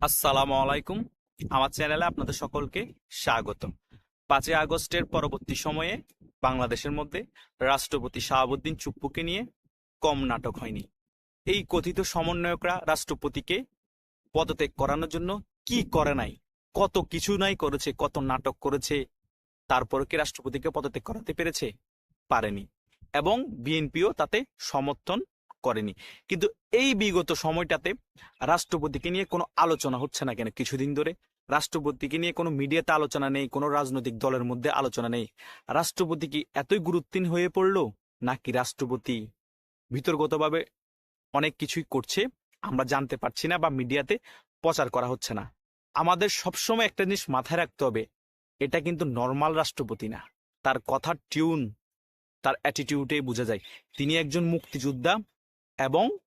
আসসালামু আলাইকুম। আমার চ্যানেলে আপনাদের সকলকে স্বাগত পাঁচই আগস্টের পরবর্তী সময়ে বাংলাদেশের মধ্যে রাষ্ট্রপতি শাহাবুদ্দিন চুপ্পুকে নিয়ে কম নাটক হয়নি। এই কথিত সমন্বয়করা রাষ্ট্রপতিকে পদত্যাগ করানোর জন্য কি করে নাই, কত কিছু নাই করেছে, কত নাটক করেছে তারপরে কি রাষ্ট্রপতিকে পদত্যাগ করাতে পেরেছে? পারেনি। এবং বিএনপিও তাতে সমর্থন করেনি। কিন্তু এই বিগত সময়টাতে রাষ্ট্রপতিকে নিয়ে কোনো আলোচনা হচ্ছে না কেন? কিছুদিন ধরে রাষ্ট্রপতিকে নিয়ে কোনো মিডিয়াতে আলোচনা নেই, কোনো রাজনৈতিক দলের মধ্যে আলোচনা নেই। রাষ্ট্রপতি কি এতই গুরুত্বহীন হয়ে পড়ল? নাকি রাষ্ট্রপতি বিতর্কতভাবে অনেক কিছুই করছে, আমরা জানতে পারছি না বা মিডিয়াতে প্রচার করা হচ্ছে না? আমাদের সবসময় একটা জিনিস মাথায় রাখতে হবে, এটা কিন্তু নর্মাল রাষ্ট্রপতি না। তার কথার টিউন তার অ্যাটিটিউডে বোঝা যায়। তিনি একজন মুক্তিযোদ্ধা এবং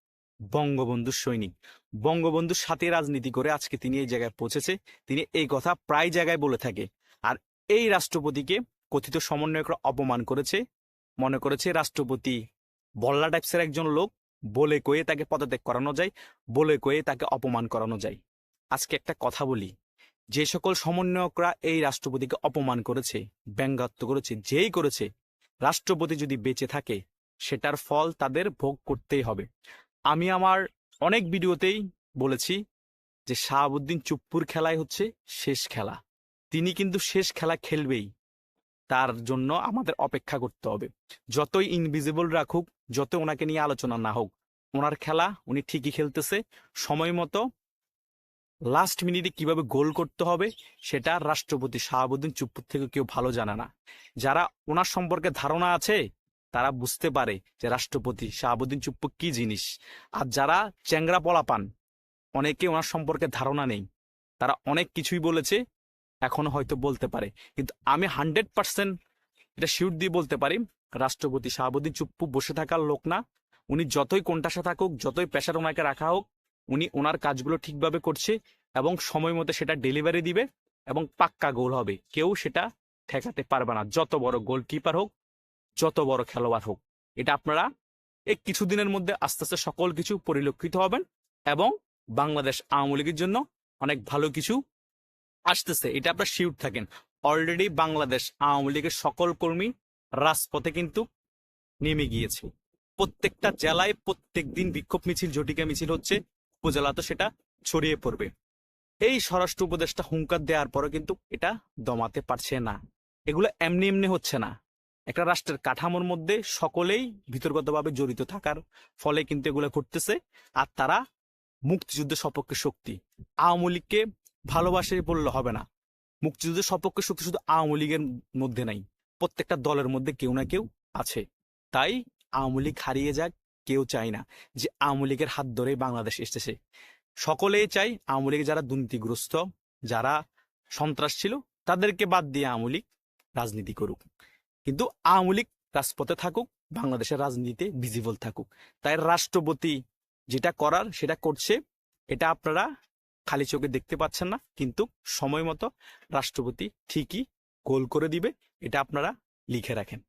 বঙ্গবন্ধুর সৈনিক। বঙ্গবন্ধুর সাথে রাজনীতি করে আজকে তিনি এই জায়গায় পৌঁছেছে। তিনি এই কথা প্রায় জায়গায় বলে থাকে। আর এই রাষ্ট্রপতিকে কথিত সমন্বয়করা অপমান করেছে। মনে করেছে রাষ্ট্রপতি বল্লা টাইপসের একজন লোক, বলে কয়ে তাকে পদত্যাগ করানো যায়, বলে কয়ে তাকে অপমান করানো যায়। আজকে একটা কথা বলি, যে সকল সমন্বয়করা এই রাষ্ট্রপতিকে অপমান করেছে ব্যঙ্গাত্ম করেছে, যেই করেছে, রাষ্ট্রপতি যদি বেঁচে থাকে সেটার ফল তাদের ভোগ করতেই হবে। আমি আমার অনেক ভিডিওতেই বলেছি যে শাহাবুদ্দিন চুপ্পুর খেলাই হচ্ছে শেষ খেলা। তিনি কিন্তু শেষ খেলা খেলবেই। তার জন্য আমাদের অপেক্ষা করতে হবে। যতই ইনভিজিবল রাখুক, যত ওনাকে নিয়ে আলোচনা না হোক, ওনার খেলা উনি ঠিকই খেলতেছে। সময় মতো লাস্ট মিনিটে কীভাবে গোল করতে হবে, সেটা রাষ্ট্রপতি শাহাবুদ্দিন চুপ্পুর থেকে কেউ ভালো জানে না। যারা ওনার সম্পর্কে ধারণা আছে তারা বুঝতে পারে যে রাষ্ট্রপতি শাহাবুদ্দিন চুপ্পু কি জিনিস। আর যারা চ্যাংরা পলা পান অনেকে ওনার সম্পর্কে ধারণা নেই। তারা অনেক কিছুই বলেছে, এখনও হয়তো বলতে পারে। কিন্তু আমি হান্ড্রেড পার্সেন্ট এটা শিউর দিয়ে বলতে পারি, রাষ্ট্রপতি শাহাবুদ্দিন চুপ্পু বসে থাকার লোক না। উনি যতই কোনটাসা থাকুক, যতই প্রেশার ওনাকে রাখা হোক, উনি ওনার কাজগুলো ঠিকভাবে করছে এবং সময় মতো সেটা ডেলিভারি দিবে এবং পাক্কা গোল হবে। কেউ সেটা ঠেকাতে পারবে না। যত বড় গোলকিপার হোক যত বড় খেলোয়াড় হোক। এটা আপনারা এই কিছুদিনের মধ্যে আস্তে আস্তে সকল কিছু পরিলক্ষিত হবেন এবং বাংলাদেশ আওয়ামী লীগের জন্য অনেক ভালো কিছু আসতেছে। এটা আপনারা শিউর থাকেন। অলরেডি বাংলাদেশ আওয়ামী লীগের সকল কর্মী রাজপথে কিন্তু নেমে গিয়েছে। প্রত্যেকটা জেলায় প্রত্যেক দিন বিক্ষোভ মিছিল, ঝটিকা মিছিল হচ্ছে। উপজেলা তো সেটা ছড়িয়ে পড়বে। এই স্বরাষ্ট্র উপদেষ্টা হুঙ্কার দেওয়ার পরে কিন্তু এটা দমাতে পারছে না। এগুলো এমনি এমনি হচ্ছে না। একটা রাষ্ট্রের কাঠামোর মধ্যে সকলেই বিতর্কতভাবে জড়িত থাকার ফলে কিন্তু এগুলো ঘটতেছে। আর তারা মুক্তিযুদ্ধের সপক্ষে শক্তি। আওয়ামী লীগকে ভালোবাসে বললে হবে না। মুক্তিযুদ্ধের সপক্ষে শক্তি শুধু আওয়ামী লীগের মধ্যে নাই, প্রত্যেকটা দলের মধ্যে কেউ না কেউ আছে। তাই আওয়ামী লীগ হারিয়ে যাক কেউ চায় না যে আওয়ামী লীগের হাত ধরে বাংলাদেশ এসেছে। সকলেই চাই আওয়ামী লীগ যারা দুর্নীতিগ্রস্ত, যারা সন্ত্রাস ছিল, তাদেরকে বাদ দিয়ে আওয়ামী লীগ রাজনীতি করুক। কিন্তু আওয়ামী লীগ রাজপথে থাকুক, বাংলাদেশের রাজনীতিতে ভিজিবল থাকুক। তাই রাষ্ট্রপতি যেটা করার সেটা করছে, এটা আপনারা খালি চোখে দেখতে পাচ্ছেন না, কিন্তু সময় মতো রাষ্ট্রপতি ঠিকই গোল করে দিবে, এটা আপনারা লিখে রাখেন।